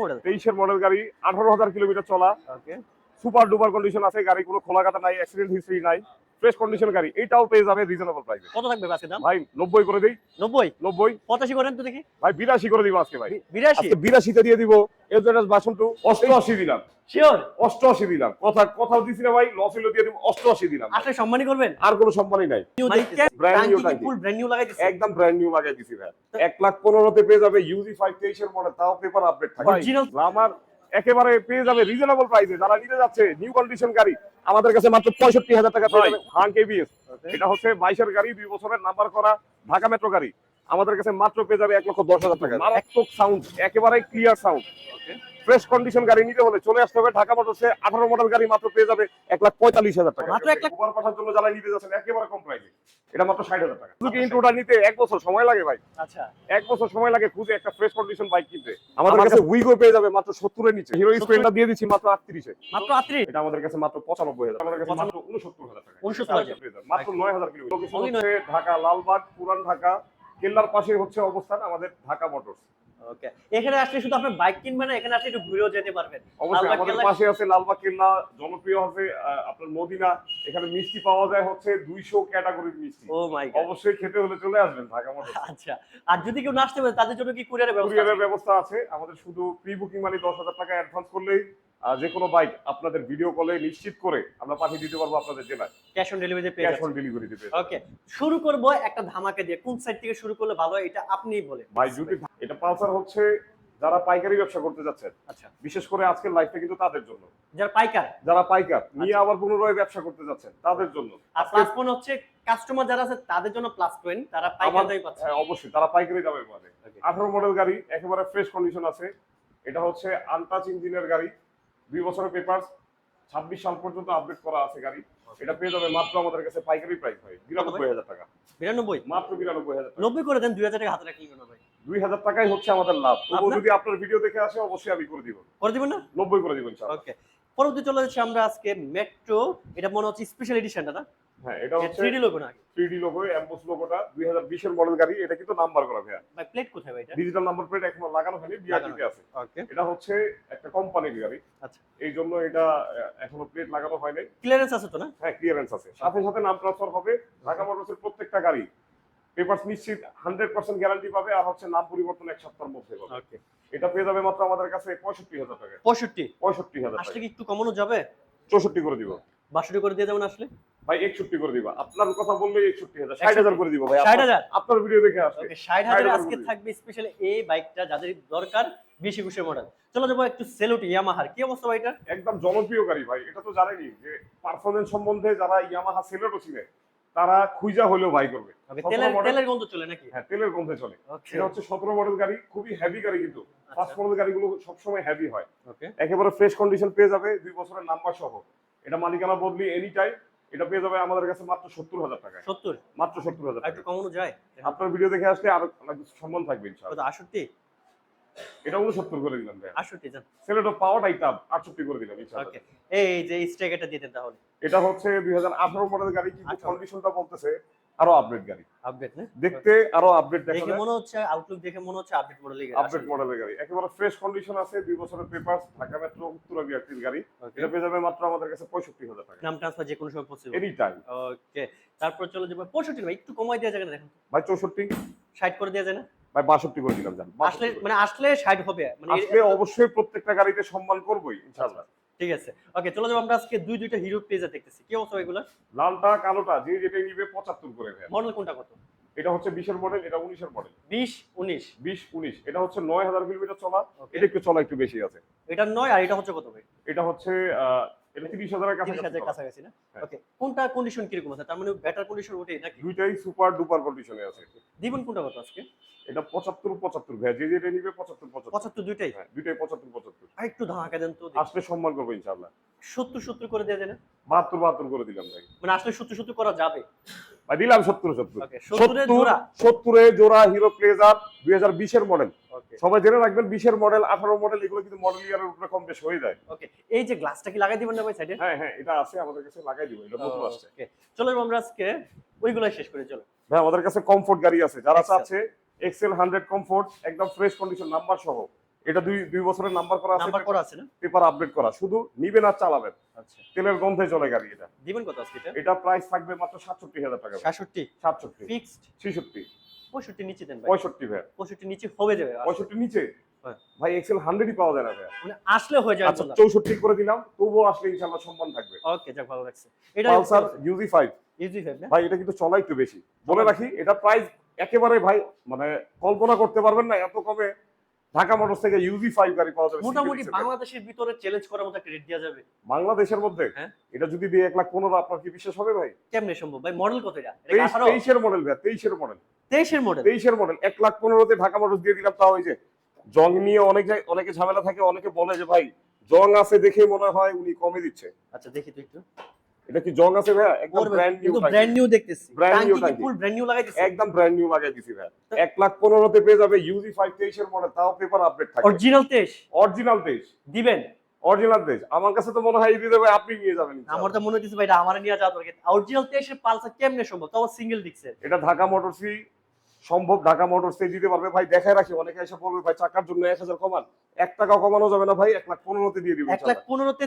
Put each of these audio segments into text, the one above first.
Model? তেইশের model গাড়ি আঠারো হাজার কিলোমিটার চলা। ওকে সুপার ডুপার কন্ডিশন আছে গাড়ি কোনো খোলা কাটা নাই অ্যাক্সিডেন্ট হিস্ট্রি নাই ফ্রেশ কন্ডিশন গাড়ি এটাও পেয়ে যাবে রিজনেবল প্রাইসে কত থাকবে আজকে দাম? ভাই নব্বই করে দিই। নব্বই? নব্বই। পঁচাশি করেন তো দেখি। ভাই বিরাশি করে দিব আজকে ভাই। বি- বিরাশি? আজকে বিরাশিতে দিয়ে দিব এজেন্টাস বাসন টু অষ্টআশি দিলাম। শিওর অষ্টআশি দিলাম। কথা কথাও দিছি না ভাই লস হইল দিয়ে দিব অষ্টআশি দিলাম। আসলে সম্মানই করবেন? আর কোনো সম্মানই নাই। Brand new টাঙ্কি। ফুল ব্র্যান্ড নিউ লাগাই দিচ্ছে একদম ব্র্যান্ড নিউ লাগাই দিছি ভাই এক লাখ পনেরোতে পেয়ে যাবে ইউজি ফাইভ তেইশের মডেল তাও পেপার আপডেট থাকে Original? আমার একেবারে পেয়ে যাবে রিজনেবল প্রাইসে যারা নিতে যাচ্ছে নিউ কন্ডিশন গাড়ি আমাদের কাছে মাত্র পঁয়ষট্টি হাজার টাকা পেয়ে যাবে হান কেবিএস এটা হচ্ছে বাইশের গাড়ি দুই বছরের নাম্বার করা ঢাকা মেট্রো গাড়ি। আমাদের কাছে মাত্র পেয়ে যাবে এক লক্ষ দশ হাজার টাকা। মারাত্মক সাউন্ড একেবারে ক্লিয়ার সাউন্ড ফ্রেশ কন্ডিশন গাড়ি নিতে হলে চলে আসতে হবে। ঢাকা মোটরসে আঠারো মডেল গাড়ি মাত্র পেয়ে যাবে এক লাখ পঁয়তাল্লিশ হাজার টাকা? উবার পাঠার জন্য যারা নিতে যাচ্ছেন একেবারে কম প্রাইসে এটা মাত্র ষাট হাজার টাকা। ইন্ট্রোটা নিতে এক বছর সময় লাগে ভাই? আচ্ছা। এক বছর সময় লাগে খুঁজে একটা ফ্রেশ কন্ডিশন বাইক কিনতে। আমাদের কাছে উইগো পেয়ে যাবে মাত্র সত্তরের নিচে। হিরো স্প্লেন্ডার দিয়ে দিচ্ছি মাত্র আটত্রিশে। মাত্র আত্রি এটা আমাদের কাছে মাত্র পঁচানব্বই হাজার। আমাদের কাছে মাত্র উনসত্তর হাজার টাকা। 69,000 পেয়ে যাবে। মাত্র নয় হাজার কিলোমিটার। ঢাকা লালবাগ পুরান ঢাকা কেল্লার পাশে হচ্ছে অবস্থান আমাদের ঢাকা মোটরস ওকে এখানে আসলে শুধু আপনি বাইক কিনবেন না এখানে আসলে একটু ঘুরেও যেতে পারবেন। অবশ্যই আমাদের পাশে আছে লালবাগ কেল্লা জনপ্রিয় আছে আপনার মদিনা। এখানে মিষ্টি পাওয়া যায় হচ্ছে দুইশো ক্যাটাগরির মিষ্টি। ও মাই গড অবশ্যই খেতে হলে চলে আসবেন ঢাকা আচ্ছা আর যদি কেউ না আসতে পারে তাদের জন্য কি কুরিয়ারের ব্যবস্থা কুরিয়ারের ব্যবস্থা আছে। আমাদের শুধু প্রি বুকিং মানে দশ হাজার টাকা অ্যাডভান্স করলেই যে কোনো বাইক আপনাদের ভিডিও কলে নিশ্চিত করে আমরা পাঠিয়ে দিতে পারব আপনাদের জেলায়। ক্যাশ অন ডেলিভারি পেয়ে ক্যাশ অন ডেলিভারি দিতে ওকে শুরু করব একটা ধামাকা দিয়ে। কোন সাইড থেকে শুরু করলে ভালো এটা আপনিই বলেন। ভাই যদি এটা পালসার হচ্ছে যারা পাইকারি ব্যবসা করতে যাচ্ছেন আচ্ছা। বিশেষ করে আজকের লাইফটা কিন্তু তাদের জন্য। যারা পাইকার। যারা পাইকার নিয়ে আবার পুনরায় ব্যবসা করতে যাচ্ছেন তাদের জন্য। আর প্লাস পয়েন্ট হচ্ছে কাস্টমার যারা আছে তাদের জন্য প্লাস পয়েন্ট তারা পাইকার দামে পাচ্ছে। হ্যাঁ অবশ্যই তারা পাইকারি দামে পাবে। Okay. আঠারো মডেল গাড়ি একেবারে ফ্রেশ কন্ডিশন আছে। এটা হচ্ছে আনটাচ ইঞ্জিনের গাড়ি। দুই বছরের পেপার ছাব্বিশ সাল পর্যন্ত আপডেট করা আছে গাড়ি। এটা পেয়ে যাবে মাত্র আমাদের কাছে পাইকারি প্রাইস হয় বিরানব্বই হাজার টাকা। বিরানব্বই? মাত্র বিরানব্বই হাজার টাকা। নব্বই করে দেন দুই হাজার টাকা হাতে রাখলেন ভাই। দুই হাজার টাকাই হচ্ছে আমাদের লাভ। তবু যদি আপনার ভিডিও দেখে আসে অবশ্যই আমি করে দিব। করে দিবেন না? নব্বই করে দিবেন ওকে পরবর্তী চলে যাচ্ছে আমরা আজকে মেট্রো এটা মনে হচ্ছে স্পেশাল এডিশনটা না? হ্যাঁ এটা হচ্ছে থ্রি লোগো না? থ্রি লোগো এমবোস লোগোটা দুই হাজার মডেল গাড়ি এটা কিন্তু নাম্বার করা ভাইয়া। ভাই প্লেট কোথায় ভাই এটা? ডিজিটাল নাম্বার প্লেট এখনও লাগানো হয়নি বিআরটিতে আছে। ওকে এটা হচ্ছে একটা কোম্পানির গাড়ি। আচ্ছা। এই জন্য এটা এখনও প্লেট লাগানো হয় ক্লিয়ারেন্স আছে তো না? হ্যাঁ ক্লিয়ারেন্স আছে। সাথে সাথে নাম ট্রান্সফার হবে। ঢাকা মোটরসের প্রত্যেকটা গাড়ি। পেপারস নিশ্চিত হান্ড্রেড পার্সেন্ট গ্যারান্টি পাবে আর হচ্ছে নাম পরিবর্তন এক সপ্তাহের মধ্যে পাবে এটা পেয়ে যাবে মাত্র আমাদের কাছে পঁয়ষট্টি হাজার টাকা। পঁয়ষট্টি? পঁয়ষট্টি হাজার আসলে টাকা। কি একটু কমানো যাবে? চৌষট্টি করে দিব। বাষট্টি করে দিয়ে যাবেন আসলে? ভাই একষট্টি করে দিবা। আপনার কথা বললে একষট্টি হাজার। ষাট হাজার করে দিব ভাই। ষাট হাজার? আপনার ভিডিও দেখে আসবে। ষাট হাজার আজকে থাকবে স্পেশালি এই বাইকটা যাদের দরকার বিশ মডেল চলো যাব একটু সেলুট ইয়ামাহার কি অবস্থা ভাই এটার? একদম জনপ্রিয় গাড়ি ভাই। এটা তো জানেনি যে পারফরমেন্স সম্বন্ধে যারা ইয়ামাহা সেলেটও ছিলেন তারা খুঁজা হলেও ভাই করবে। তেলের তেলের গন্ধ চলে নাকি? হ্যাঁ তেলের গন্ধে চলে। এটা হচ্ছে সতেরো মডেল গাড়ি খুবই হেভি গাড়ি কিন্তু। ফার্স্ট মডেল গাড়িগুলো সবসময় হেভি হয়। একেবারে ফ্রেশ কন্ডিশন পেয়ে যাবে দুই বছরের নাম্বার সহ। এটা মালিকানা বদলি এনি টাইম এটা পেয়ে যাবে আমাদের কাছে মাত্র সত্তর হাজার টাকা সত্তর? মাত্র সত্তর হাজার একটু কমানো যায়? আপনার ভিডিও দেখে আসলে আরও অনেক কিছু সম্মান থাকবে ইনশাআল্লাহ। কত আটষট্টি এটা উনসত্তর করে দিলাম ভাই আটষট্টি যান সেলেটো পাওয়ার আইটাম আটষট্টি করে দিলাম ইনশাআল্লাহ। এই যে স্ট্রেক এটা দিতে তাহলে। এটা হচ্ছে দুই হাজার আঠারো মডেল গাড়ি কিন্তু কন্ডিশনটা বলতেছে আরও আপডেট গাড়ি। আপডেট না দেখতে আরও আপডেট দেখা দেখে মনে হচ্ছে আউটলুক দেখে মনে হচ্ছে আপডেট মডেলের আপডেট মডেলের গাড়ি। একেবারে ফ্রেশ কন্ডিশন আছে দুই বছরের ঢাকা মেট্রো উত্তরা বিআরটির গাড়ি। এটা পেয়ে যাবে মাত্র আমাদের কাছে টাকা। নাম ট্রান্সফার যে কোনো সময় পসিবল এনি টাইম ওকে তারপর চলে যাব পঁয়ষট্টি ভাই একটু কমাই দেওয়া যায় না দেখুন ভাই চৌষট্টি। ষাট করে দেওয়া যায় না? ভাই বাষট্টি করে দিলাম জান। আসলে মানে আসলে ষাট হবে মানে আসলে অবশ্যই প্রত্যেকটা গাড়িতে সম্মান করবোই ইনশাআল্লাহ। ঠিক আছে। ওকে চলে যাব আমরা আজকে দুই দুইটা হিরো প্লেজার দেখতেছি। কি অবস্থা এগুলো লালটা কালোটা যে যেটা নিবে পঁচাত্তর করে মডেল কোনটা কত? এটা হচ্ছে বিশের মডেল এটা উনিশের মডেল বিশ উনিশ। বিশ উনিশ। এটা হচ্ছে নয় হাজার কিলোমিটার চলা। এটা একটু চলা একটু বেশি আছে। এটা নয় আর এটা হচ্ছে কত ভাই? এটা হচ্ছে আহ, এটা কাছাকাছি। কাছাকাছি না? হ্যাঁ। ওকে কোনটা কন্ডিশন কীরকম আছে? তার মানে কন্ডিশন নাকি? দুইটাই সুপার ডুপার কন্ডিশনে আছে। দিবেন কোনটা কত আজকে? এটা পঁচাত্তর পঁচাত্তর। ভাই যে যেটা নিবে পঁচাত্তর পঁচাত্তর। পঁচাত্তর দুইটাই? হ্যাঁ দুইটাই পঁচাত্তর পঁচাত্তর। আর একটু ধামাকা দেন তো আসলে সম্মান করব ইনশাআল্লাহ। সত্তর সত্তর করে দেওয়া যায় না? বাহাত্তর বাহাত্তর করে দিলাম ভাই। মানে আসলে সত্তর সত্তর করা যাবে? ভাই দিলাম সত্তর সত্তর। ওকে সত্তরের জোড়া। জোড়া হিরো প্লেজার দুই হাজার বিশের মডেল সবাই জেনে রাখবেন বিশের মডেল আঠারো মডেল এগুলো কিন্তু মডেল ইয়ারের উপরে কম বেশ হয়ে যায়। ওকে এই যে গ্লাসটা কি লাগাই দিবেন না ভাই সাইডে হ্যাঁ হ্যাঁ এটা আছে আমাদের কাছে লাগাই দিব এটা নতুন আসছে। চলো আমরা আজকে ওইগুলাই শেষ করে চলো। ভাই আমাদের কাছে কমফোর্ট গাড়ি আছে যারা। চাচ্ছে এক্সেল হান্ড্রেড কমফোর্ট একদম ফ্রেশ কন্ডিশন নাম্বার সহ। এটা দুই দুই বছরের নাম্বার করা আছে নাম্বার করা আছে না? পেপার আপডেট করা শুধু নিবেন আর চালাবেন। আচ্ছা। তেলের গন্ধে চলে গাড়ি এটা। দিবেন কত আজকে এটা? এটা প্রাইস থাকবে মাত্র সাতষট্টি হাজার টাকা। সাতষট্টি। সাতষট্টি। ফিক্সড ছেষট্টি। পঁয়ষট্টি নিচে দেন ভাই। পঁয়ষট্টি ভাই। পঁয়ষট্টি নিচে হবে যাবে। পঁয়ষট্টি নিচে? হ্যাঁ। ভাই এক্সেল হান্ড্রেডই পাওয়া যায় না ভাই। মানে আসলে হয়ে যাবে আচ্ছা চৌষট্টি করে দিলাম তবুও আসলে ইনশাআল্লাহ সম্মান থাকবে। ওকে যাক ভালো লাগছে। এটা পালসার না? ভাই এটা কিন্তু চলা একটু বেশি। বলে রাখি এটা প্রাইস একেবারে ভাই মানে কল্পনা করতে পারবেন না এত কমে। ঢাকা মোটরস থেকে ইউজি ফাইভ গাড়ি পাওয়া যাবে মোটামুটি। বাংলাদেশের ভিতরে চ্যালেঞ্জ করার মতো একটা রেট দেওয়া যাবে। বাংলাদেশের মধ্যে? হ্যাঁ। এটা যদি দিয়ে এক লাখ পনেরো আপনার কি বিশ্বাস হবে ভাই? কেমনে সম্ভব? ভাই মডেল কত এটা? তেইশের মডেল ভাই তেইশের মডেল তেইশের মডেল তেইশের মডেল এক লাখ পনেরোতে ঢাকা মোটরস দিয়ে দিলাম তাও ওই যে জং নিয়ে অনেক অনেকে ঝামেলা থাকে অনেকে বলে যে ভাই জং আছে দেখে মনে হয় উনি কমে দিচ্ছে। আচ্ছা দেখি তো একটু। এটা কি জং আছে ভাই একদম ব্র্যান্ড নিউ ব্র্যান্ড নিউ দেখতেছি। ব্র্যান্ড নিউ টাঙ্কি ফুল ব্র্যান্ড নিউ লাগাই দিছি একদম ব্র্যান্ড নিউ লাগাই দিছি ভাই এক লাখ পনেরোতে পেয়ে যাবে ইউজি ফাইভ এর মডেল তাও পেপার আপডেট অরিজিনাল তেইশ? অরিজিনাল তেইশ। দিবেন? অরিজিনাল দেশ আমার কাছে তো মনে হয় দিয়ে দেবে আপনি নিয়ে যাবেন আমার তো মনে হচ্ছে ভাই এটা আমার নিয়ে যাওয়া দরকার। অরিজিনাল তেইশের পালসার কেমনে সম্ভব? তাও সিঙ্গেল ডিক্সের এটা ঢাকা মোটরসই সম্ভব ঢাকা মোটরসে দিতে পারবে। ভাই দেখায় রাখি অনেকে এসে বলবে ভাই চাকার জন্য এক হাজার কমান। এক টাকা কমানো যাবে না ভাই এক লাখ পনেরোতে দিয়ে দিবেন এক লাখ পনেরোতে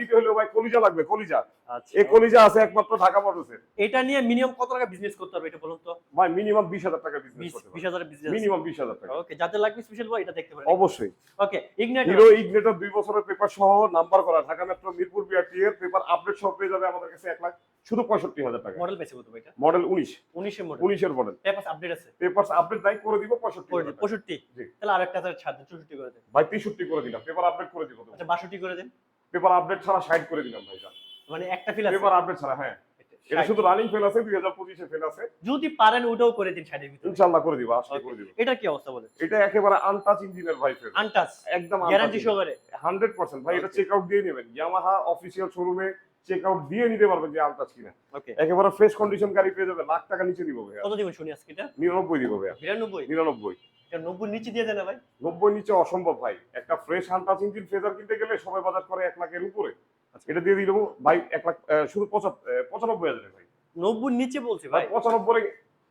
দিতে হলেও ভাই কলিজা লাগবে কলিজা। আচ্ছা। এই কলিজা আছে একমাত্র ঢাকা মোটরসের। এটা নিয়ে মিনিমাম কত টাকা বিজনেস করতে হবে এটা বলুন তো? ভাই মিনিমাম বিশ হাজার টাকা বিজনেস বিশ হাজারের বিজনেস মিনিমাম বিশ হাজার টাকা। ওকে যাদের লাগবে স্পেশাল বই এটা দেখতে পারেন। অবশ্যই। ওকে ইগনাইট হিরো ইগনেটর দুই বছরের পেপার সহ নাম্বার করা ঢাকা মেট্রো মিরপুর বিআরটি এর পেপার আপডেট সহ পেয়ে যাবে আমাদের কাছে এক লাখ। শুধু পঁয়ষট্টি হাজার টাকা। মডেল পেছে কত এটা? মডেল উনিশ। উনিশের মডেল। উনিশের মডেল। পেপার আপডেট আছে? পেপার আপডেট নাই করে দিব পঁয়ষট্টি পঁয়ষট্টি। তাহলে আরেকটা হাজার ছাড় দেন চৌষট্টি করে দেন। ভাই তেষট্টি করে দিলাম পেপার আপডেট করে দিব আচ্ছা বাষট্টি করে দেন। পেপার আপডেট ছাড়া সাইড করে দিলাম ভাই মানে একটা ফিল আছে? পেপার আপডেট ছাড়া হ্যাঁ। এটা শুধু রানিং ফেল আছে দুই হাজার পঁচিশে ফেল আছে। যদি পারেন ওটাও করে দিন ষাটের ভিতরে। ইনশাল্লাহ করে দিব করে দিব। এটা কি অবস্থা বলে এটা একেবারে আনটাচ ইঞ্জিনের ভাই ফেল আনটাচ একদম গ্যারান্টি সহকারে? হান্ড্রেড পার্সেন্ট ভাই এটা. চেক আউট দিয়ে নেবেন। ইয়ামাহা অফিসিয়াল শোরুমে চেক আউট দিয়ে নিতে পারবেন যে আনটাচ কিনা একেবারে ফ্রেশ কন্ডিশন গাড়ি পেয়ে যাবে লাখ টাকা নিচে দিব ভাইয়া। কত দিবেন শুনি আজকে এটা? নিরানব্বই দিব ভাইয়া। বিরানব্বই নিরানব্বই। এটা নব্বই নিচে দিয়ে দেন না ভাই। নব্বই নিচে অসম্ভব ভাই। একটা ফ্রেশ হান্টাচ ইঞ্জিন ফেজার কিনতে গেলে সবাই বাজার করে এক লাখের উপরে। আচ্ছা। এটা দিয়ে দেবো ভাই এক লাখ শুধু পঁচাত- আহ, পঁচানব্বই হাজারে ভাই। নব্বই নিচে বলছি ভাই? পঁচানব্বই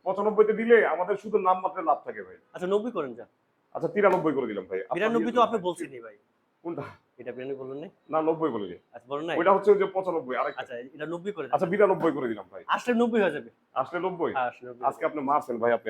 পঁচানব্বইতে দিলে আমাদের শুধু নাম মাত্র লাভ থাকে ভাই। আচ্ছা নব্বই করেন যা। আচ্ছা তিরানব্বই করে দিলাম ভাই। আপনার বিরানব্বই তো আপনি ভাই। বলছেনই ভাই। কোনটা? এটা বিরানব্বই বললেন না না নব্বই বলে আচ্ছা বলেন নাই? ওইটা হচ্ছে যে পঁচানব্বই আর আচ্ছা এটা নব্বই করে আচ্ছা বিরানব্বই করে দিলাম ভাই। আসলে নব্বই হয়ে যাবে। আসলে নব্বই? হ্যাঁ আজকে আপনি মারছেন ভাই আপনি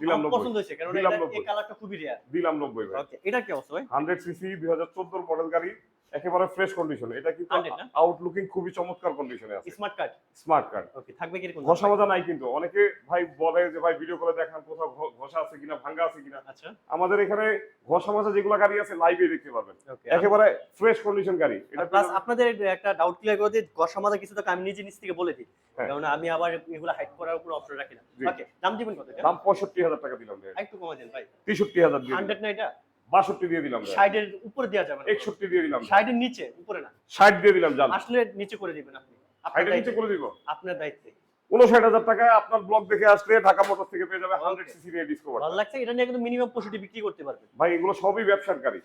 দিলাম নব্বই। পছন্দ হয়েছে কারণ এটা- এই কালারটা খুবই রেয়ার দিলাম নব্বই ভাই। এটা কি অবস্থা ভাই? হান্ড্রেড সিসি দুই হাজার চোদ্দোর মডেল গাড়ি। একেবারে ফ্রেশ কন্ডিশন এটা কিন্তু 100? আউটলুকিং খুবই চমৎকার কন্ডিশনে আছে। Smart card smart card okay থাকবে কি কীরকম? ঘষা মাজা নাই কিন্তু। অনেকে ভাই বলে যে ভাই ভিডিও করে দেখান কোথাও ঘষা আছে কিনা ভাঙ্গা আছে কিনা? আচ্ছা। আমাদের এখানে ঘষা মাজা যেগুলো গাড়ি আছে লাইভে দেখতে পারবেন। একেবারে ফ্রেশ কন্ডিশন গাড়ি। এটা প্লাস আপনাদের একটা ডাউট ক্লিয়ার করে দিই গসা মাথা কিছু তো আমি নিজে নিজ থেকে বলে দিই। হ্যাঁ। কারণ আমি আবার এগুলো হাইড করার উপর অপশন রাখি না। ওকে দাম দিবেন কত দাম পঁয়ষট্টি হাজার টাকা দিলাম ভাই। একটু কমা দেন ভাই। তেষট্টি হাজার দিয়ে দিলাম। হান্ড্রেড না এটা? বাষট্টি দিয়ে দিলাম সাইডের উপরে দেওয়া যাবে একষট্টি দিয়ে দিলাম সাইডের নিচে উপরে না। ষাট দিয়ে দিলাম জান। আসলে নিচে করে দিবেন আপনি। ষাটের নিচে করে দিব? আপনার দায়িত্বে। উনষাট হাজার টাকা আপনার ব্লগ দেখে আসলে ঢাকা মোটর থেকে পেয়ে যাবে হান্ড্রেড সিসি রেড ডিসকভার ভালো লাগছে এটা নিয়ে কিন্তু মিনিমাম পঁয়ষট্টি বিক্রি করতে পারবেন। ভাই এগুলো সবই ব্যবসার গাড়ি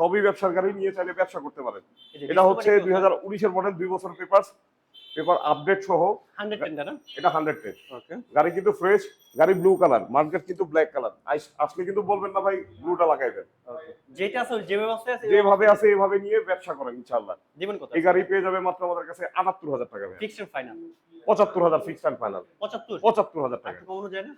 সবই ব্যবসার গাড়ি নিয়ে চাইলে ব্যবসা করতে পারেন। এটা হচ্ছে দুই হাজার উনিশের মডেল দুই বছর পেপার পেপার আপডেট সহ হান্ড্রেড টেন না? এটা হান্ড্রেড টেন ওকে। গাড়ি কিন্তু ফ্রেশ গাড়ি ব্লু কালার মার্কেট কিন্তু ব্ল্যাক কালার আসলে কিন্তু বলবেন না ভাই ব্লুটা লাগাইবেন। যেটা আছে যেভাবে আছে যেভাবে আছে এভাবে নিয়ে ব্যবসা করেন ইনশাল্লাহ দিবেন কত এই গাড়ি পেয়ে যাবে মাত্র আমাদের কাছে আটাত্তর হাজার টাকা ভাই ফিক্সড ফাইনাল পঁচাত্তর হাজার ফিক্সড অ্যান্ড ফাইনাল পঁচাত্তর? পঁচাত্তর হাজার টাকা। একটু কমানো যায় না?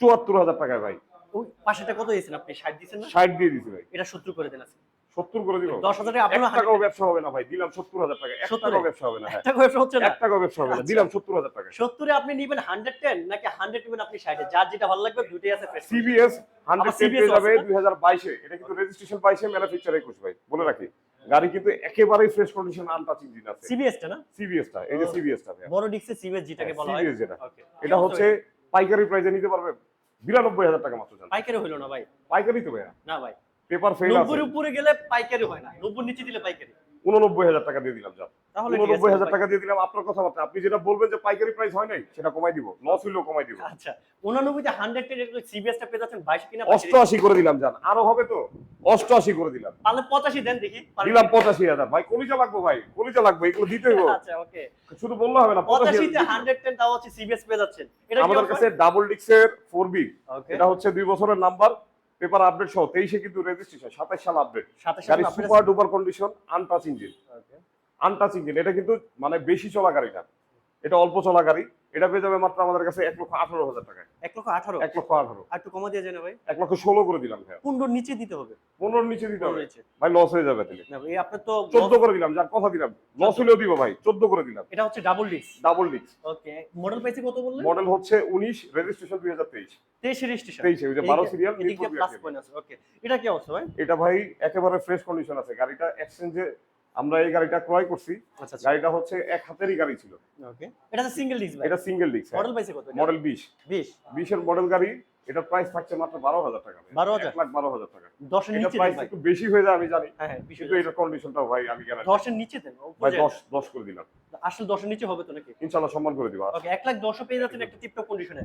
চুয়াত্তর হাজার টাকায় ভাই। ওই পাশেটা কত দিয়েছেন আপনি? ষাট দিয়েছেন না? ষাট দিয়ে দিছি ভাই। এটা সত্তর করে দেন আছে সত্তর করে দিব। দশ হাজারে আপনার টাকাও ব্যবসা হবে না ভাই দিলাম সত্তর হাজার টাকা এক টাকাও ব্যবসা হবে না হ্যাঁ। ব্যবসা হচ্ছে না? এক টাকাও ব্যবসা হবে না আচ্ছা। দিলাম সত্তর হাজার টাকা। সত্তরে আপনি নিবেন হান্ড্রেড টেন নাকি হান্ড্রেড নিবেন আপনি ষাটে যার যেটা ভালো লাগবে দুটোই আছে সিবিএস হান্ড্রেড CBS পেয়ে যাবে দুই হাজার বাইশে। এটা কিন্তু রেজিস্ট্রেশন বাইশে ম্যানুফ্যাকচার একুশ ভাই বলে রাখি। গাড়ি কিন্তু একেবারেই ফ্রেশ কন্ডিশন আনটাচ ইঞ্জিন আছে। টা না? সিবিএস টা এই যে। সিবিএস টা ভাই বড় ডিক্সে সিবিএস যেটাকে হ্যাঁ, বলা হয়। CBS যেটা। এটা হচ্ছে পাইকারি প্রাইসে নিতে পারবে বিরানব্বই হাজার টাকা মাত্র পাইকারি হইল না ভাই? পাইকারি তো ভাইয়া। না ভাই। পেপার ফেল আছে। নব্বই উপরে গেলে পাইকারি হয় না। নব্বই নিচে দিলে পাইকারি। উননব্বই হাজার টাকা দিয়ে দিলাম যান তাহলে ঠিক আছে উননব্বই হাজার ভাই। টাকা দিয়ে দিলাম আপনার কথা কথাবার্তা। আপনি যেটা বলবেন যে পাইকারি প্রাইস হয় নাই সেটা কমাই দিব। লস হইলেও কমাই দিব। আচ্ছা উনানব্বইতে হান্ড্রেড টেন সিবিএস টা পেয়ে যাচ্ছেন বাইশ কিনা অষ্টআশি করে দিলাম জান আরও হবে তো? অষ্টআশি করে দিলাম। তাহলে পঁচাশি দেন দেখি দিলাম কি? পঁচাশি হাজার। ভাই কলিজা লাগবো ভাই কলিজা লাগবে এগুলো দিতে হইব। আচ্ছা ওকে। শুধু বললে হবে না পঁচাশি পঁচাশিতে হান্ড্রেড টেন তাও হচ্ছে সিবিএস পেয়ে যাচ্ছেন। এটা আমাদের কাছে ডাবল ডিক্সের ফোর বি ওকে এটা হচ্ছে দুই বছরের নাম্বার পেপার আপডেট সহ তেইশে কিন্তু রেজিস্ট্রেশন সাতাশ সাল আপডেট গাড়ি super duper condition untouch engine untouch engine এটা কিন্তু মানে বেশি চলা গাড়ি না এটা অল্প চলা গাড়ি এটা পেয়ে যাবে মাত্র আমাদের কাছে এক লক্ষ আঠারো হাজার টাকায়। এক লক্ষ আঠারো? এক লক্ষ আঠারো। আর একটু কমা দিয়ে যায় ভাই। এক লক্ষ ষোলো করে দিলাম ভাইয়া পনেরোর নিচে দিতে হবে। পনেরোর নিচে দিতে হবে। ভাই লস হয়ে যাবে তাহলে। ভাই আপনার তো চোদ্দ করে দিলাম যার কথা দিলাম। লস হলেও দিব ভাই চোদ্দ করে দিলাম। এটা হচ্ছে ডাবল ডিস্ক ডাবল ডিক্স ওকে মডেল পাইছে কত বললেন? মডেল হচ্ছে উনিশ রেজিস্ট্রেশন দুই হাজার তেইশ। তেইশ রেজিস্ট্রেশন তেইশে ওই যে বারো সিরিয়াল প্লাস পয়েন্ট আছে। ওকে এটা কি অবস্থা ভাই? এটা ভাই একেবারে ফ্রেশ কন্ডিশন আছে। গাড়িটা এক্সচেঞ্জে আমরা এই গাড়িটা ক্রয় করছি। আচ্ছা আচ্ছা। গাড়িটা হচ্ছে এক হাতেরই গাড়ি ছিল। ওকে এটা সিঙ্গেল ডিস্ক এটা সিঙ্গেল ডিক্স মডেল পাইছে কত মডেল বিশ। 20 বিশের মডেল গাড়ি এটার প্রাইস থাকছে মাত্র বারো হাজার টাকা 12,000? এক লাখ বারো হাজার টাকা। 10 এর নিচে প্রাইস একটু বেশি হয়ে যায় আমি জানি। হ্যাঁ হ্যাঁ কিন্তু এটার কন্ডিশনটাও ভাই আমি গ্যারান্টি 10 এর নিচে দেন ভাই উপরে? যায় দশ দশ করে দিলাম। আসলে 10 এর নিচে হবে তো নাকি? ইনশাল্লাহ সম্মান করে দিবা। ওকে 1 লাখ 10 পেয়ে যাচ্ছেন একটা টিপটপ কন্ডিশনে।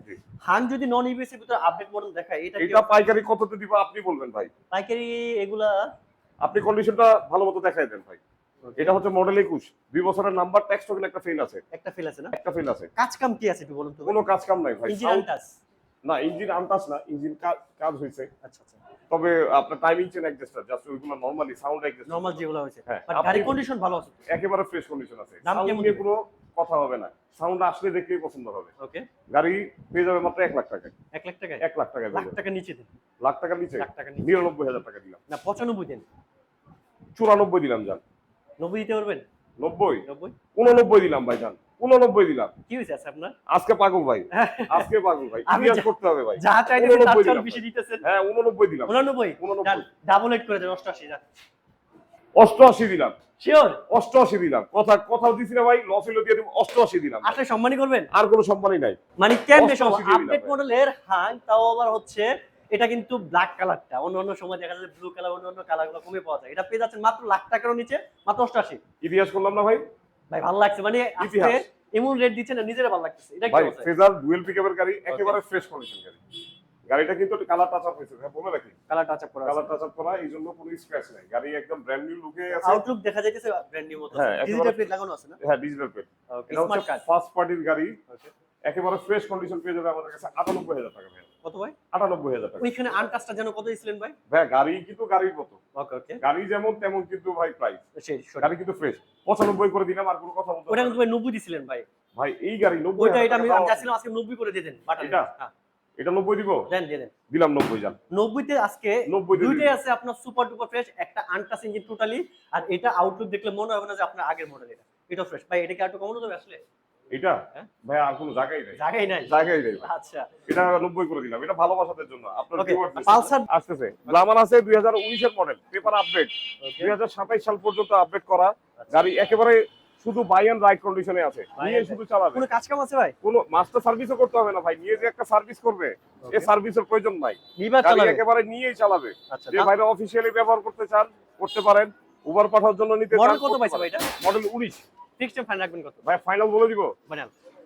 হান যদি নন ইবিএস এর ভিতরে আপডেট মডেল দেখায় এটা এটা পাইকারি কততে দিবা আপনি বলবেন ভাই। পাইকারি এগুলা আপনি কন্ডিশনটা ভালো মতো দেখাই দেন ভাই। এটা হচ্ছে মডেল একুশ। দুই বছরের নাম্বার ট্যাক্স টোকেন একটা ফেল আছে। একটা ফেল আছে না? একটা ফেল আছে। কাজ কাম কি আছে একটু বলুন তো? কোনো কাজ কাম নাই ভাই। ইঞ্জিন আনটাস না ইঞ্জিন আনটাস না ইঞ্জিন কাজ হয়েছে আচ্ছা আচ্ছা। তবে আপনার টাইমিং চেন অ্যাডজাস্টার জাস্ট ওইগুলো নরমালি সাউন্ড অ্যাডজাস্টার নরমাল যেগুলো হয়েছে। হ্যাঁ, বাট গাড়ি কন্ডিশন ভালো আছে একেবারে ফ্রেশ কন্ডিশন আছে। দাম কেমন? কোনো কথা হবে না। সাউন্ড আসলে দেখলেই পছন্দ হবে। ওকে গাড়ি পেয়ে যাবে মাত্র এক লাখ টাকায়। 1 লাখ টাকা এক লাখ টাকায় লাখ টাকা নিচে দেন। লাখ টাকার নিচে? লাখ টাকা নিচে। নিরানব্বই হাজার টাকা দিলাম। না 95 দেন। চুরানব্বই দিলাম যান। 90 দিতে পারবেন? নব্বই? 90 উননব্বই দিলাম দিলাম। কি আপনার? আজকে পাগল ভাই। আজকে পাগল ভাই। করতে হবে ভাই। যা চাইতেছেন তার চেয়ে বেশি দিতেছেন। হ্যাঁ উননব্বই দিলাম। 99 উননব্বই। ডাবল এড করে দেন 88 দিলাম। শিওর অষ্টআশি দিলাম। কথা কথাও দিছি না ভাই লস হইল দিয়ে দিব অষ্টআশি দিলাম। আসলে সম্মানই করবেন? আর কোনো সম্মানই নাই। মানে কেমনে 88 দিয়ে আপডেট মডেলের হাং তাও আবার হচ্ছে এটা কিন্তু ব্ল্যাক কালারটা অন্য অন্য সময় দেখা যায় ব্লু কালার অন্য অন্য কালারগুলো কমে পাওয়া যায়। এটা পেয়ে যাচ্ছেন মাত্র লাখ টাকারও নিচে মাত্র অষ্টাশি ইতিহাস করলাম না ভাই? ভাই ভালো লাগছে। মানে ইতিহাস। এমন রেট দিচ্ছেন না নিজের ভালো লাগতেছে। এটা কি ফেজার ডুয়েল পিকআপের গাড়ি একেবারে ফ্রেশ কন্ডিশন গাড়ি। গাড়িটা কিন্তু কালার টাচ আপ হয়েছে। হ্যাঁ বলে রাখি। কালার টাচ আপ করা কালার টাচ আপ করা এই জন্য কোনো স্ক্র্যাচ নাই। গাড়ি একদম ব্র্যান্ড নিউ লুকে আছে। আউটলুক দেখা যাইতেছে ব্র্যান্ড নিউ মতো ডিজিটাল প্লেট লাগানো আছে না? হ্যাঁ ডিজিটাল প্লেট ওকে এটা হচ্ছে ফার্স্ট পার্টির গাড়ি। একেবারে ফ্রেশ কন্ডিশন পেয়ে যাবে আমাদের কাছে আটানব্বই হাজার টাকা ভাই। কত ভাই? আটানব্বই হাজার টাকা। ওইখানে আনটাসটা যেন কত ভাই? ভাই গাড়ি কিন্তু গাড়ির মতো। ওকে ওকে। গাড়ি যেমন তেমন কিন্তু ভাই প্রাইস গাড়ি কিন্তু ফ্রেশ পঁচানব্বই করে দিলাম আর কোনো কথা বলতে ওটা কিন্তু ভাই 90 দিছিলেন ভাই। ভাই এই গাড়ি নব্বই ওইটা এটা আমি। চাচ্ছিলাম আজকে 90 করে দিয়ে দেন বাটা এটা? হ্যাঁ। এটা নব্বই দিব? দেন দিয়ে দেন। দিলাম নব্বই যান। 90 তে আজকে নব্বই দুইটাই আছে আপনার সুপার ডুপার ফ্রেশ একটা আনটাস ইঞ্জিন টোটালি আর এটা আউটলুক দেখলে মনে হবে না যে আপনার আগের মডেল এটা। এটা ফ্রেশ ভাই এটা কি আর একটু কমানো যাবে আসলে? এটা? হ্যাঁ? ভাই আর কোনো জায়গায় নেই। জায়গাই নাই। জায়গায় নেই। আচ্ছা। এটা নব্বই করে দিলাম। এটা ভালোবাসাদের জন্য। আপনার জন্য। আসতেছে। গ্লামার আছে দুই হাজার উনিশের মডেল পেপার আপডেট দুই হাজার সাতাইশ সাল পর্যন্ত আপডেট করা। গাড়ি একেবারে শুধু বাই অ্যান্ড রাইড কন্ডিশনে আছে। নিয়ে শুধু চালাবে। কোনো কাজ কাম আছে ভাই? কোনো মাস্টার সার্ভিসও করতে হবে না ভাই। নিয়ে যে একটা সার্ভিস করবে এই সার্ভিসের প্রয়োজন নাই। গাড়ি একেবারে নিয়েই চালাবে। আচ্ছা যে ভাইরা অফিসিয়ালি ব্যবহার করতে চান করতে পারেন। উবার পাঠানোর জন্য নিতে চান মডেল কত পাইছে ভাই এটা? মডেল উনিশ। ফিক্সড ফাইন রাখবেন কত? ভাই ফাইনাল বলে দিব।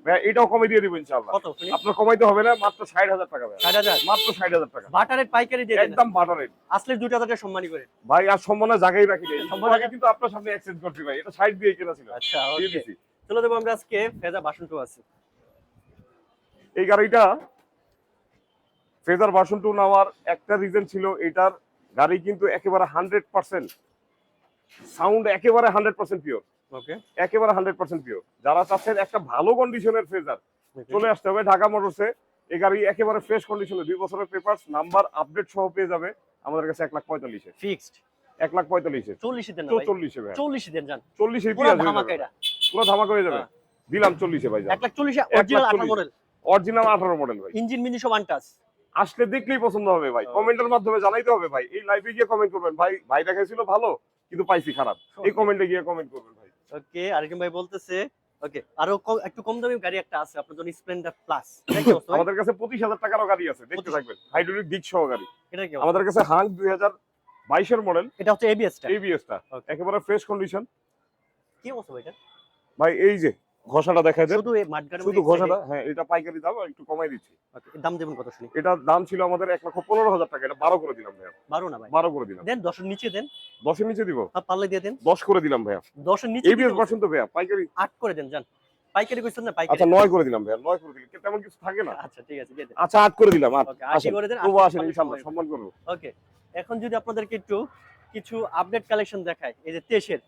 ভাই এটাও কমে দিয়ে দিব ইনশাআল্লাহ। কত? আপনার কমাইতে হবে না মাত্র ষাট হাজার টাকা ভাই। 6000 মাত্র ষাট হাজার টাকা। বাটারের পাইকারি দিয়ে একদম বাটারের আসলে 2000 টাকা সম্মানী করে। ভাই আর সম্মানের জায়গায় রাখি নাই সম্মান সম্মানে কিন্তু আপনার সামনে এক্সচেঞ্জ করছি ভাই। এটা সাইড দিয়ে কেনা ছিল। আচ্ছা দিয়ে দিছি। চলো দেবো আমরা আজকে ফেজা বাসন টু আছে। এই গাড়িটা ফেজার ভার্সন টু নেওয়ার একটা রিজন ছিল এটার গাড়ি কিন্তু একেবারে হান্ড্রেড পার্সেন্ট সাউন্ড একেবারে হান্ড্রেড পার্সেন্ট পিওর ওকে একেবারে হান্ড্রেড পার্সেন্ট পিওর যারা চাচ্ছেন একটা ভালো কন্ডিশনের ফেজার চলে আসতে হবে ঢাকা মোটরসে এই গাড়ি একেবারে ফ্রেশ কন্ডিশনে দুই বছরের পেপার নাম্বার আপডেট সহ পেয়ে যাবে আমাদের কাছে এক লাখ পঁয়তাল্লিশে। ফিক্সড এক লাখ পঁয়তাল্লিশে। 40 দেন চল্লিশে 40 দেন চল্লিশে পুরো ধামাকা হয়ে যাবে। হ্যাঁ। দিলাম চল্লিশে ভাই 1 লাখ 40 অরিজিনাল 18 চল্লিশ। মডেল অরিজিনাল আঠারো মডেল ভাই। ইঞ্জিন মিনি সব আনটাস আসলে দেখলেই পছন্দ হবে ভাই. কমেন্টের মাধ্যমে জানাইতে হবে ভাই। এই লাইভে গিয়ে কমেন্ট করবেন। ভাই ভাই দেখাইছিল ভালো কিন্তু পাইছি খারাপ। এই কমেন্টে গিয়ে কমেন্ট করবেন ভাই। ওকে আরেকজন ভাই বলতেছে ওকে আরও একটু কম দামি গাড়ি একটা আছে আপনার জন্য স্প্লেন্ডার প্লাস? আমাদের কাছে পঁচিশ হাজার টাকারও গাড়ি আছে দেখতে 25 থাকবেন হাইড্রোলিক ডিক সহ গাড়ি। এটা কি আমাদের কাছে হাং দুই হাজার বাইশের মডেল এটা হচ্ছে এবিএস টা? এবিএসটা টা। একেবারে ফ্রেশ কন্ডিশন কি অবস্থা ভাই এটা? ভাই এই যে ঘষাটা দেখা যায় শুধু এই মাঠগাড়ি শুধু ঘষাটা হ্যাঁ এটা পাইকারি দাম একটু কমাই দিচ্ছি। দাম দেবেন কত শুনি? এটার দাম ছিল আমাদের এক লক্ষ পনেরো হাজার টাকা এটা বারো করে দিলাম ভাইয়া। বারো না ভাই? বারো করে দিলাম। দেন দশের নিচে দেন। দশের নিচে দিব? আর পারলে দিয়ে দেন। দশ করে দিলাম ভাইয়া। দশের নিচে এবিএস ভার্সন তো ভাইয়া পাইকারি। আট করে দেন জান পাইকারি কইছেন না পাইকারি। আচ্ছা পাইকারি নয় করে দিলাম ভাই নয় করে দিলাম। তেমন কিছু থাকে না। আচ্ছা ঠিক আছে দিয়ে দেন। আচ্ছা আট করে দিলাম 80 করে দেন 80 আসেন ইনশাআল্লাহ সম্মান করব। ওকে এখন যদি আপনাদেরকে একটু কিছু আপডেট কালেকশন দেখায় এই যে তেইশের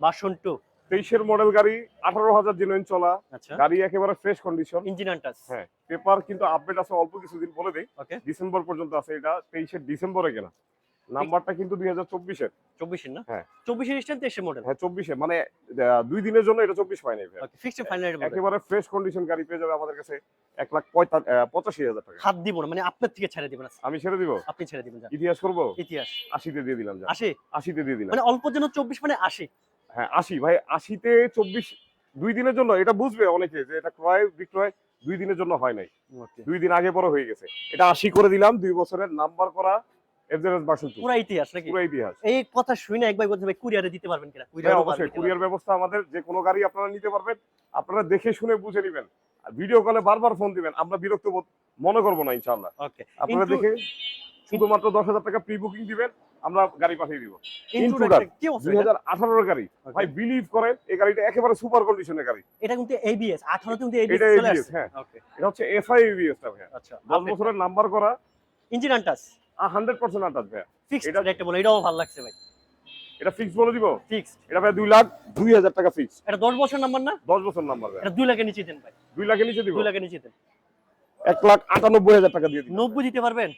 বাসন টু তেইশের মডেল গাড়ি আঠারো হাজার জেনুইন চলা। আচ্ছা। গাড়ি একেবারে ফ্রেশ কন্ডিশন ইঞ্জিন আনটাস হ্যাঁ পেপার কিন্তু আপডেট আছে অল্প কিছুদিন বলে দেই। ডিসেম্বর পর্যন্ত আছে এটা তেইশের ডিসেম্বরে কেনা। নাম্বারটা কিন্তু দুই হাজার চব্বিশের। চব্বিশের না? হ্যাঁ। চব্বিশের স্ট্যান্ড মডেল হ্যাঁ চব্বিশে মানে দুই দিনের জন্য এটা চব্বিশ পাই নাই ভাই। ওকে ফিক্সড ফাইনাল একেবারে ফ্রেশ কন্ডিশন গাড়ি পেয়ে যাবে আমাদের কাছে এক লাখ পঁচাশি হাজার টাকা। হাত দিব না মানে আপনার থেকে ছেড়ে দিবেন। আমি ছেড়ে দিব? আপনি ছেড়ে দিবেন ইতিহাস করব? ইতিহাস। আশিতে দিয়ে দিলাম আশি? আশিতে দিয়ে দিলাম। মানে অল্প জন্য চব্বিশ মানে আশি। হ্যাঁ আশি। ভাই আশিতে চব্বিশ দুই দিনের জন্য এটা বুঝবে অনেকে যে এটা ক্রয় বিক্রয় দুই দিনের জন্য হয় নাই। দুই দিন আগে পরে হয়ে গেছে। এটা আশি করে দিলাম দুই বছরের নাম্বার করা পুরো ইতিহাস নাকি? পুরো ইতিহাস। এই কথা শুনে একবার বলতে ভাই কুরিয়ারে দিতে পারবেন কিনা? কুরিয়ার অবশ্যই কুরিয়ার ব্যবস্থা আমাদের যে কোনো গাড়ি আপনারা নিতে পারবেন আপনারা দেখে শুনে বুঝে নেবেন। আর ভিডিও কলে বারবার ফোন দিবেন আমরা বিরক্ত মনে করব না ইনশাল্লাহ আপনারা দেখে শুধুমাত্র দশ হাজার টাকা প্রি বুকিং দিবেন আমরা গাড়ি পাঠিয়ে দিব। দুই? হাজার আঠারোর গাড়ি। ভাই বিলিভ করেন এই গাড়িটা একেবারে সুপার কন্ডিশনের গাড়ি। এটা কিন্তু এবিএস 18 কিন্তু এটা এবিএস হ্যাঁ। ওকে এটা হচ্ছে এফআই এবিএস টা ভাইয়া। আচ্ছা দশ বছরের নাম্বার করা। ইঞ্জিন আনটাস হান্ড্রেড পার্সেন্ট আটাচ ভাইয়া। ফিক্সড এটা- বলে এটাও ভালো লাগছে ভাই। এটা ফিক্স বলে দিব? ফিক্স এটা ভাই দুই লাখ দুই হাজার টাকা ফিক্স এটা 10 বছর নাম্বার না? দশ বছর নাম্বার ভাইয়া। এটা 2 লাখের নিচে দেন ভাই। দুই লাখের নিচে দিব? 2 লাখের নিচে দেন। এক লাখ আটানব্বই হাজার টাকা দিয়ে দিব। 90 দিতে পারবেন?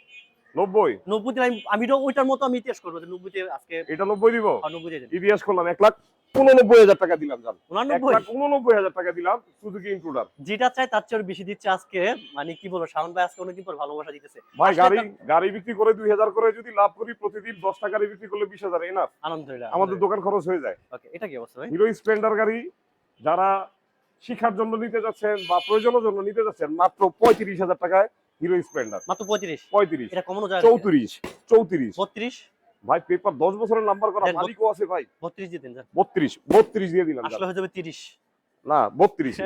নব্বই? 90 দিলে আমি ওইটার মতো আমি ইতিহাস করব যে 90 তে আজকে এটা নব্বই দিব? 90 দিয়ে দেন ইতিহাস করলাম লাখ উননব্বই হাজার টাকা দিলাম জান। এক 89 লাখ উননব্বই হাজার টাকা দিলাম সুজুকি ইন্ট্রুডার যেটা চাই তার চেয়ে বেশি দিচ্ছে আজকে মানে কি বলব শাওন ভাই আজকে অনেকদিন পর ভালোবাসা দিতেছে। ভাই গাড়ি গাড়ি বিক্রি করে দুই হাজার করে যদি লাভ করি প্রতিদিন দশটা গাড়ি বিক্রি করলে বিশ হাজার এনাফ আলহামদুলিল্লাহ আমাদের দোকান খরচ হয়ে যায়। ওকে এটা কি অবস্থা ভাই? হিরো স্প্লেন্ডার গাড়ি যারা শিখার জন্য নিতে যাচ্ছেন বা প্রয়োজনের জন্য নিতে যাচ্ছেন মাত্র পঁয়ত্রিশ হাজার টাকায় হিরো স্প্লেন্ডার। মাত্র 35 পঁয়ত্রিশ। এটা কমানো যায় চৌত্রিশ। চৌত্রিশ। 32 ভাই পেপার দশ বছরের নাম্বার করা মালিকও আছে ভাই। 32 দিয়ে দেন বত্রিশ। বত্রিশ দিয়ে দিলাম আসলে হয়ে যাবে 30 না বত্রিশ।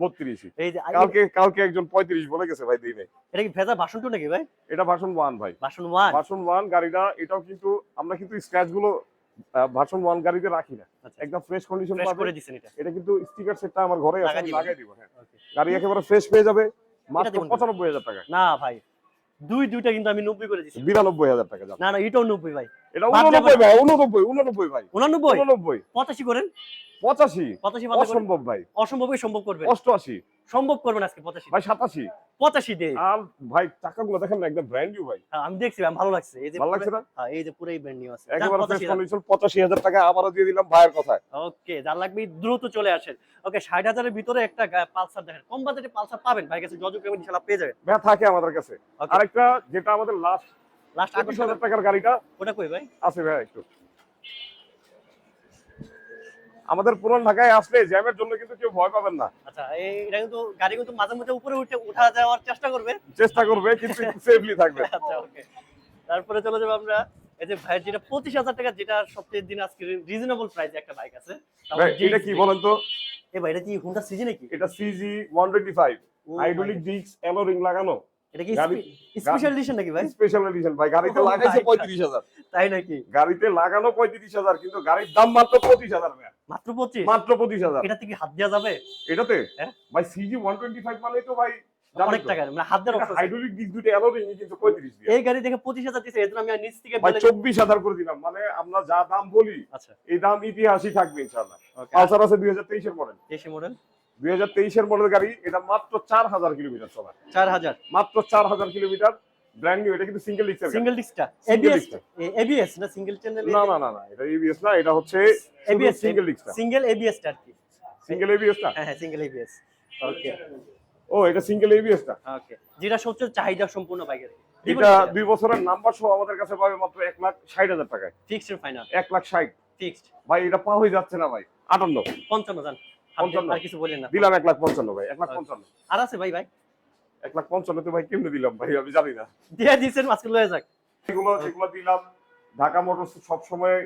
বত্রিশ। এই যে কালকে কালকে একজন পঁয়ত্রিশ বলে গেছে ভাই দিনে। এটা কি ভেজা ভাষণ টু নাকি ভাই? এটা ওয়ান ভাই। ভাষণ 1 ভার্সন ওয়ান গাড়িটা এটাও কিন্তু আমরা কিন্তু স্ক্র্যাচগুলো ভার্সন ওয়ান গাড়িতে রাখি না। আচ্ছা। একদম ফ্রেশ কন্ডিশন করে এটা। এটা কিন্তু স্টিকার সেটটা আমার ঘরে আছে। লাগাই দিব হ্যাঁ। গাড়ি একেবারে ফ্রেশ পেয়ে যাবে। মাত্র টাকা। না ভাই দুই দুইটা কিন্তু আমি 90 করে বিরানব্বই হাজার টাকা না না এটাও 90 ভাই। এটা ভাই উননব্বই উননব্বই ভাই। 89 উননব্বই। 85 করেন। পঁচাশি? 85 বাদ করে অসম্ভব ভাই। অসম্ভবই সম্ভব করবেন। অষ্টআশি। সম্ভব করবেন আজকে 85 ভাই সাতাশি। 85 দে আর ভাই টাকাগুলো দেখেন না একদম ব্র্যান্ড নিউ ভাই। হ্যাঁ, আমি দেখছি আমি ভালো লাগছে। এই যে ভালো লাগছে না? হ্যাঁ এই যে পুরাই ব্র্যান্ড নিউ আছে। একেবারে ফ্রেশ কন্ডিশন পঁচাশি হাজার। টাকা আবারও দিয়ে দিলাম ভাইয়ের কথায়। ওকে যার লাগবে দ্রুত চলে আসেন। ওকে ষাট হাজারের ভিতরে একটা পালসার দেখেন। কম বাজেটে পালসার পাবেন ভাই কাছে যজু কেমন ইনশাল্লাহ পেয়ে যাবেন। ভাই থাকে আমাদের কাছে। আরেকটা যেটা আমাদের লাস্ট লাস্ট পঁচিশ হাজার টাকার গাড়িটা ওটা কই ভাই? আছে ভাই একটু। আমাদের পুরান ঢাকায় আসলে জ্যামের জন্য কিন্তু কেউ ভয় পাবেন না। আচ্ছা এটা কিন্তু গাড়ি কিন্তু মাঝে মাঝে উপরে উঠে যাওয়ার চেষ্টা করবে। চেষ্টা করবে কিন্তু সেফলি থাকবে। আচ্ছা ওকে তারপরে চলে যাব আমরা। এই যে ভাই যেটা পঁচিশ হাজার টাকা যেটা সবচেয়ে দিন আজকে রিজনেবল প্রাইসে একটা বাইক আছে এটা কি বলেন তো? এ ভাই এটা কি হুন্ডা সিজি নাকি? এটা CG one twenty five hydraulic disc alloy ring লাগানো। এটা কি স্পেশাল এডিশন নাকি ভাই? স্পেশাল এডিশন ভাই গাড়িতে লাগাইছে my God. পঁয়ত্রিশ হাজার। তাই নাকি? গাড়িতে লাগানো পঁয়ত্রিশ হাজার কিন্তু গাড়ির দাম মাত্র পঁচিশ হাজার ভাই। মাত্র পঁচিশ? মাত্র পঁচিশ হাজার। এটাতে হাত দেওয়া যাবে? এটাতে? ভাই সিজি ওয়ান টোয়েন্টি ফাইভ মানে তো ভাই অনেক টাকা মানে হাত দেওয়ার option হাইড্রোলিক ডিস্ক দুটো এলো রিং কিন্তু পঁয়ত্রিশ দিয়ে। এই গাড়ি দেখে এর আমি নিচ থেকে ভাই করে দিলাম মানে আমরা যা দাম বলি আচ্ছা। এই দাম ইতিহাসই থাকবে ইনশাল্লাহ পালসার আছে দুই হাজার তেইশের মডেল দেশি মডেল দুই হাজার তেইশের মডেল গাড়ি এটা মাত্র চার হাজার কিলোমিটার চলা চার হাজার মাত্র চার হাজার কিলোমিটার ব্র্যান্ড নিউ এটা কিন্তু সিঙ্গেল ডিস্কের সিঙ্গেল ডিস্কটা এবিএস এবিএস না সিঙ্গেল চ্যানেল না না না না এটা এবিএস না এটা হচ্ছে ABS সিঙ্গেল ডিস্কটা সিঙ্গেল এবিএস টা কি সিঙ্গেল এবিএস না হ্যাঁ হ্যাঁ সিঙ্গেল এবিএস ওকে ও এটা সিঙ্গেল এবিএস না ওকে যেটা সবচেয়ে চাহিদা সম্পূর্ণ বাইকের এটা দুই বছরের নাম্বার সহ আমাদের কাছে পাবে মাত্র এক লাখ ষাট হাজার টাকায় ফিক্সড ফাইনাল এক লাখ ষাট ফিক্সড ভাই এটা পা হয়ে যাচ্ছে না ভাই আটান্ন পঞ্চান্ন জান পঞ্চান্ন। আর কিছু বলেন না। দিলাম এক লাখ পঞ্চান্ন ভাই এক লাখ পঞ্চান্ন। আর আছে ভাই ভাই? এক লাখ পঞ্চান্ন তো ভাই কেমনে দিলাম ভাই? আমি জানি না। দিয়ে দিয়েছেন আজকে লয়ে যাক। এগুলো যেগুলো দিলাম। ঢাকা মোটরস সবসময়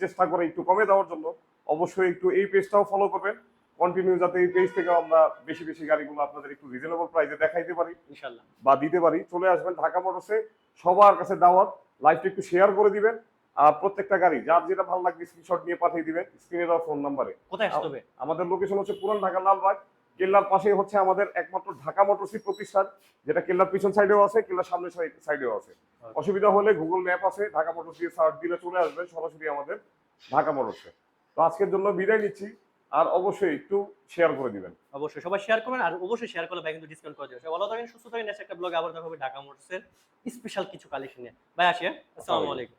চেষ্টা করে একটু কমে দেওয়ার জন্য। অবশ্যই একটু এই পেজটাও ফলো করবেন। কন্টিনিউ যাতে এই পেজ থেকে আমরা বেশি বেশি গাড়িগুলো আপনাদের একটু রিজনেবল প্রাইসে দেখাইতে পারি ইনশাআল্লাহ বা দিতে পারি। চলে আসবেন ঢাকা মোটরসে। সবার কাছে দাওয়াত। লাইভটা একটু শেয়ার করে দিবেন। আর প্রত্যেকটা গাড়ি যার যেটা ভালো লাগবে স্ক্রিনশট নিয়ে পাঠিয়ে দিবেন স্ক্রিনে দেওয়া ফোন নাম্বারে কোথায় আসতে হবে? আমাদের লোকেশন হচ্ছে পুরান ঢাকা লালবাগ। কেল্লার পাশে হচ্ছে আমাদের একমাত্র ঢাকা মোটরসি প্রতিষ্ঠান যেটা কেল্লার পিছন সাইডেও আছে কেল্লার সামনের সাইডেও আছে। অসুবিধা হলে গুগল ম্যাপ আছে ঢাকা মোটরস সার্চ দিলে চলে আসবে সরাসরি আমাদের ঢাকা মোটরসে তো আজকের জন্য বিদায় নিচ্ছি আর অবশ্যই একটু শেয়ার করে দিবেন। অবশ্যই সবাই শেয়ার করবেন আর অবশ্যই শেয়ার করলে ভাই কিন্তু ডিসকাউন্ট করে সবাই ভালো থাকেন সুস্থ থাকেন নেক্সট একটা ব্লগে আবার দেখা হবে ঢাকা মোটরসের স্পেশাল কিছু কালেকশন নিয়ে। ভাই আসি হ্যাঁ? আসসালামু আলাইকুম।